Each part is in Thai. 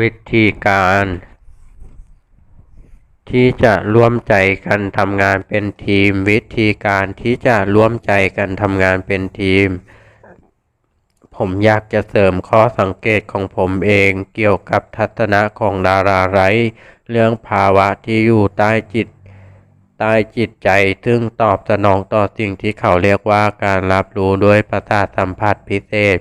วิธีการ ที่จะร่วมใจกันทำงานเป็นทีม วิธีการที่จะร่วมใจกันทำงานเป็นทีม ผมอยากจะเสริมข้อสังเกตของผมเองเกี่ยวกับทัศนะของดาราไร้เรื่องภาวะที่อยู่ใต้จิตใต้จิตใจซึ่งตอบสนองต่อสิ่งที่เขาเรียกว่าการรับรู้ด้วยประสาทสัมผัสพิเศษ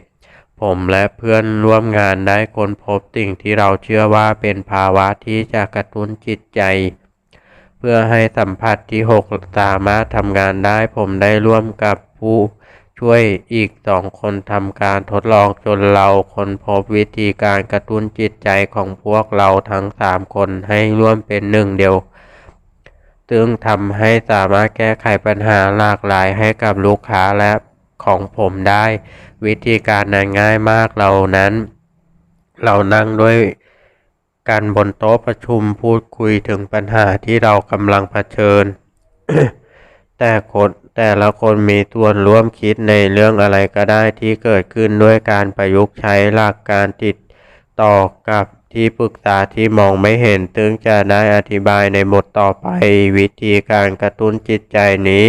ผมและเพื่อนร่วมงานได้ค้นพบสิ่งที่เราเชื่อว่าเป็นภาวะที่จะกระตุ้นจิตใจ เพื่อให้สัมผัสที่หกสามารถทำงานได้ผมได้ร่วมกับผู้ช่วยอีกสองคนทำการทดลองจนเราค้นพบวิธีการกระตุ้นจิตใจของพวกเราทั้งสามคนให้ร่วมเป็นหนึ่งเดียวซึ่งทำให้สามารถแก้ไขปัญหาหลากหลายให้กับลูกค้าและของผมได้ วิธีการนั้นง่ายมากเรานั้น เรานั่งด้วยกันบนโต๊ะประชุมพูดคุยถึงปัญหาที่เรากำลังเผชิญ แต่คนแต่ละคนมีส่วนร่วมคิดในเรื่องอะไรก็ได้ที่เกิดขึ้นด้วยการประยุกต์ใช้หลักการติดต่อกับ ที่ปรึกษาที่มองไม่เห็นซึ่งจะได้อธิบายในบทต่อไป วิธีการกระตุ้นจิตใจนี้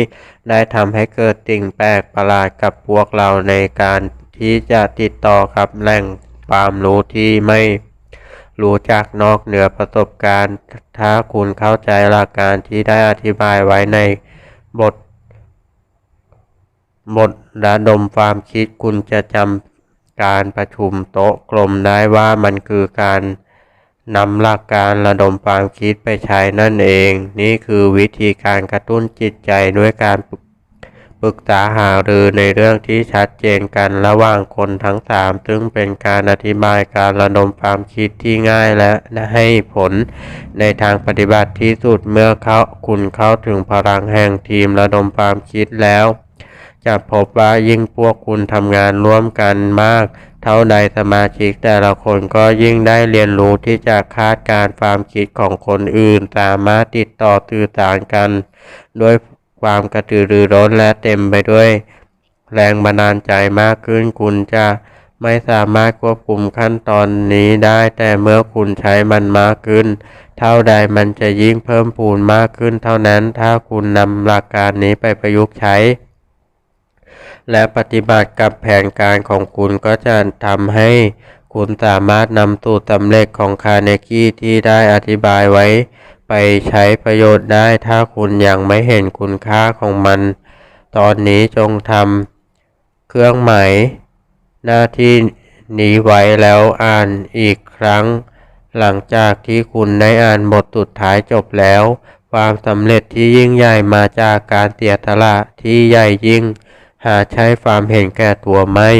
ได้ทำให้เกิดสิ่งแปลกประหลาดกับพวกเราในการที่จะติดต่อกับแหล่งความรู้ที่ไม่รู้จักนอกเหนือประสบการณ์ ถ้าคุณเข้าใจหลักการที่ได้อธิบายไว้ในบทบทระดมความคิดคุณจะจำ การประชุมโต๊ะกลมได้ว่ามันคือการนำหลักการระดมความคิดไปใช้นั่นเอง นี่คือวิธีการกระตุ้นจิตใจด้วยการปรึกษาหารือในเรื่องที่ชัดเจนกันระหว่างคนทั้งสามซึ่งเป็นการอธิบายการระดมความคิดที่ง่ายและให้ผลในทางปฏิบัติที่สุดเมื่อเขาคุณเข้าถึงพลังแห่งทีมระดมความคิดแล้ว จะพบว่ายิ่งพวกคุณทำงานร่วมกันมาก เท่าใดสมาชิกแต่ละคนก็ยิ่งได้เรียนรู้ที่จะคาดการความคิดของคนอื่น สามารถติดต่อสื่อสารกัน ด้วยความกระตือรือร้นและเต็มไปด้วย แรงบันดาลใจมากขึ้นคุณจะไม่สามารถควบคุมขั้นตอนนี้ได้แต่เมื่อคุณใช้มันมากขึ้น เท่าใดมันจะยิ่งเพิ่มพูนมากขึ้นเท่านั้นถ้าคุณนำหลักการนี้ไปประยุกต์ใช้ และปฏิบัติกับแผนการของคุณก็จะทำให้คุณสามารถนำสูตรสำเร็จของคาเนกี้ที่ได้อธิบายไว้ ไปใช้ประโยชน์ได้ถ้าคุณยังไม่เห็นคุณค่าของมัน ตอนนี้จงทำเครื่องหมายหน้าที่นี้ไว้แล้วอ่านอีกครั้ง หลังจากที่คุณได้อ่านบทสุดท้ายจบแล้ว ความสำเร็จที่ยิ่งใหญ่มาจากการเสียสละที่ใหญ่ยิ่ง หาใช้ความเห็นแก่ตัวไม่